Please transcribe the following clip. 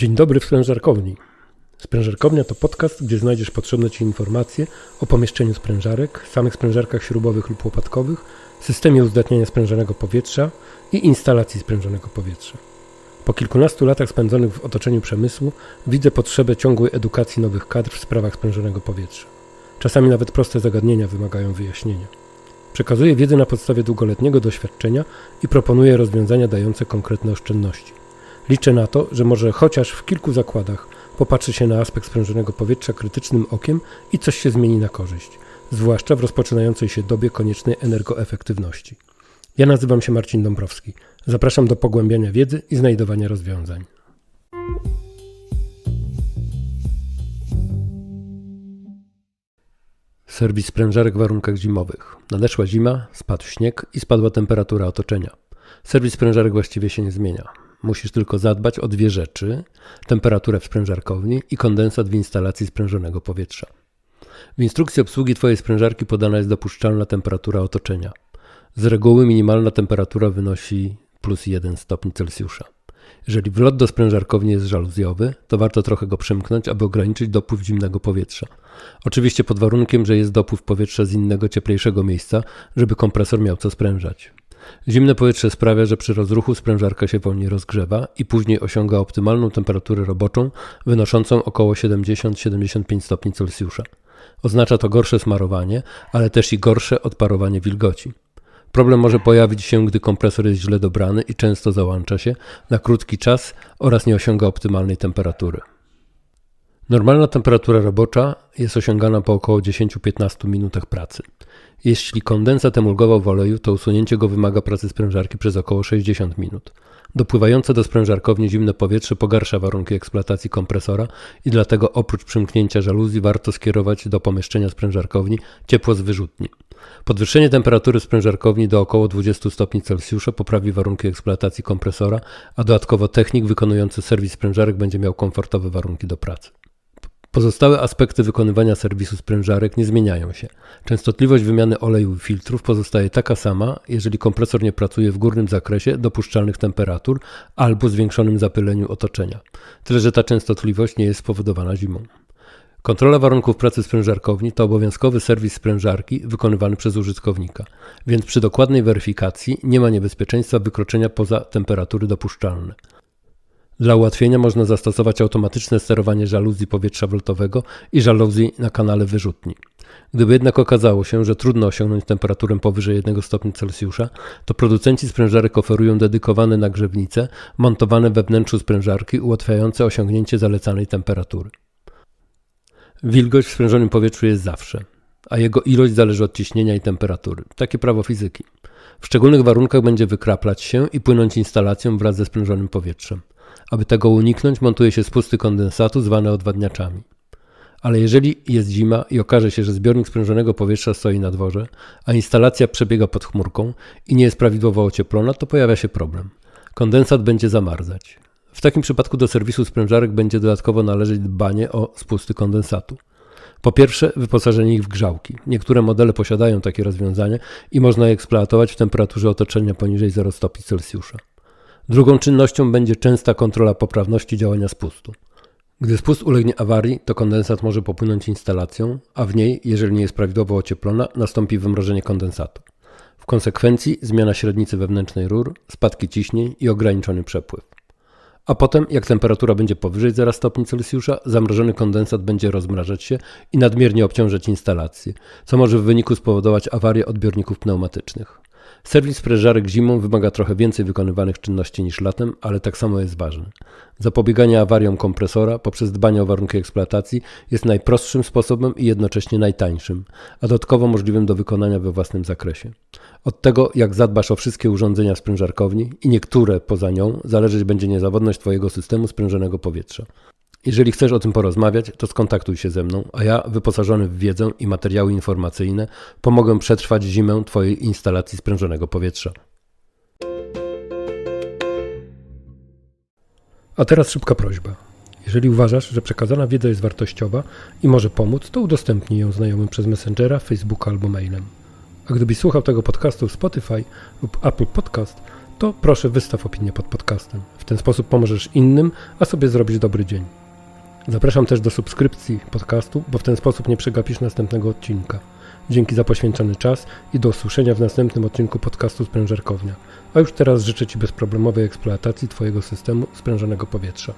Dzień dobry w sprężarkowni. Sprężarkownia to podcast, gdzie znajdziesz potrzebne Ci informacje o pomieszczeniu sprężarek, samych sprężarkach śrubowych lub łopatkowych, systemie uzdatniania sprężonego powietrza i instalacji sprężonego powietrza. Po kilkunastu latach spędzonych w otoczeniu przemysłu widzę potrzebę ciągłej edukacji nowych kadr w sprawach sprężonego powietrza. Czasami nawet proste zagadnienia wymagają wyjaśnienia. Przekazuję wiedzę na podstawie długoletniego doświadczenia i proponuję rozwiązania dające konkretne oszczędności. Liczę na to, że może chociaż w kilku zakładach popatrzy się na aspekt sprężonego powietrza krytycznym okiem i coś się zmieni na korzyść, zwłaszcza w rozpoczynającej się dobie koniecznej energoefektywności. Ja nazywam się Marcin Dąbrowski. Zapraszam do pogłębiania wiedzy i znajdowania rozwiązań. Serwis sprężarek w warunkach zimowych. Nadeszła zima, spadł śnieg i spadła temperatura otoczenia. Serwis sprężarek właściwie się nie zmienia. Musisz tylko zadbać o dwie rzeczy: temperaturę w sprężarkowni i kondensat w instalacji sprężonego powietrza. W instrukcji obsługi Twojej sprężarki podana jest dopuszczalna temperatura otoczenia. Z reguły minimalna temperatura wynosi plus 1 stopień Celsjusza. Jeżeli wlot do sprężarkowni jest żaluzjowy, to warto trochę go przymknąć, aby ograniczyć dopływ zimnego powietrza. Oczywiście pod warunkiem, że jest dopływ powietrza z innego, cieplejszego miejsca, żeby kompresor miał co sprężać. Zimne powietrze sprawia, że przy rozruchu sprężarka się wolniej rozgrzewa i później osiąga optymalną temperaturę roboczą wynoszącą około 70-75 stopni Celsjusza. Oznacza to gorsze smarowanie, ale też i gorsze odparowanie wilgoci. Problem może pojawić się, gdy kompresor jest źle dobrany i często załącza się na krótki czas oraz nie osiąga optymalnej temperatury. Normalna temperatura robocza jest osiągana po około 10-15 minutach pracy. Jeśli kondensat emulgował w oleju, to usunięcie go wymaga pracy sprężarki przez około 60 minut. Dopływające do sprężarkowni zimne powietrze pogarsza warunki eksploatacji kompresora i dlatego oprócz przymknięcia żaluzji warto skierować do pomieszczenia sprężarkowni ciepło z wyrzutni. Podwyższenie temperatury sprężarkowni do około 20 stopni Celsjusza poprawi warunki eksploatacji kompresora, a dodatkowo technik wykonujący serwis sprężarek będzie miał komfortowe warunki do pracy. Pozostałe aspekty wykonywania serwisu sprężarek nie zmieniają się. Częstotliwość wymiany oleju i filtrów pozostaje taka sama, jeżeli kompresor nie pracuje w górnym zakresie dopuszczalnych temperatur albo zwiększonym zapyleniu otoczenia. Tyle, że ta częstotliwość nie jest spowodowana zimą. Kontrola warunków pracy sprężarkowni to obowiązkowy serwis sprężarki wykonywany przez użytkownika, więc przy dokładnej weryfikacji nie ma niebezpieczeństwa wykroczenia poza temperatury dopuszczalne. Dla ułatwienia można zastosować automatyczne sterowanie żaluzji powietrza wlotowego i żaluzji na kanale wyrzutni. Gdyby jednak okazało się, że trudno osiągnąć temperaturę powyżej 1 stopnia Celsjusza, to producenci sprężarek oferują dedykowane nagrzewnice montowane we wnętrzu sprężarki ułatwiające osiągnięcie zalecanej temperatury. Wilgoć w sprężonym powietrzu jest zawsze, a jego ilość zależy od ciśnienia i temperatury. Takie prawo fizyki. W szczególnych warunkach będzie wykraplać się i płynąć instalacją wraz ze sprężonym powietrzem. Aby tego uniknąć, montuje się spusty kondensatu zwane odwadniaczami. Ale jeżeli jest zima i okaże się, że zbiornik sprężonego powietrza stoi na dworze, a instalacja przebiega pod chmurką i nie jest prawidłowo ocieplona, to pojawia się problem. Kondensat będzie zamarzać. W takim przypadku do serwisu sprężarek będzie dodatkowo należeć dbanie o spusty kondensatu. Po pierwsze, wyposażenie ich w grzałki. Niektóre modele posiadają takie rozwiązanie i można je eksploatować w temperaturze otoczenia poniżej 0 stopni Celsjusza. Drugą czynnością będzie częsta kontrola poprawności działania spustu. Gdy spust ulegnie awarii, to kondensat może popłynąć instalacją, a w niej, jeżeli nie jest prawidłowo ocieplona, nastąpi wymrożenie kondensatu. W konsekwencji zmiana średnicy wewnętrznej rur, spadki ciśnień i ograniczony przepływ. A potem, jak temperatura będzie powyżej 0 stopni Celsjusza, zamrożony kondensat będzie rozmrażać się i nadmiernie obciążać instalację, co może w wyniku spowodować awarię odbiorników pneumatycznych. Serwis sprężarek zimą wymaga trochę więcej wykonywanych czynności niż latem, ale tak samo jest ważny. Zapobieganie awariom kompresora poprzez dbanie o warunki eksploatacji jest najprostszym sposobem i jednocześnie najtańszym, a dodatkowo możliwym do wykonania we własnym zakresie. Od tego, jak zadbasz o wszystkie urządzenia sprężarkowni i niektóre poza nią, zależeć będzie niezawodność Twojego systemu sprężonego powietrza. Jeżeli chcesz o tym porozmawiać, to skontaktuj się ze mną, a ja, wyposażony w wiedzę i materiały informacyjne, pomogę przetrwać zimę Twojej instalacji sprężonego powietrza. A teraz szybka prośba. Jeżeli uważasz, że przekazana wiedza jest wartościowa i może pomóc, to udostępnij ją znajomym przez Messengera, Facebooka albo mailem. A gdybyś słuchał tego podcastu w Spotify lub Apple Podcast, to proszę wystaw opinię pod podcastem. W ten sposób pomożesz innym, a sobie zrobić dobry dzień. Zapraszam też do subskrypcji podcastu, bo w ten sposób nie przegapisz następnego odcinka. Dzięki za poświęcony czas i do usłyszenia w następnym odcinku podcastu Sprężarkownia. A już teraz życzę Ci bezproblemowej eksploatacji Twojego systemu sprężonego powietrza.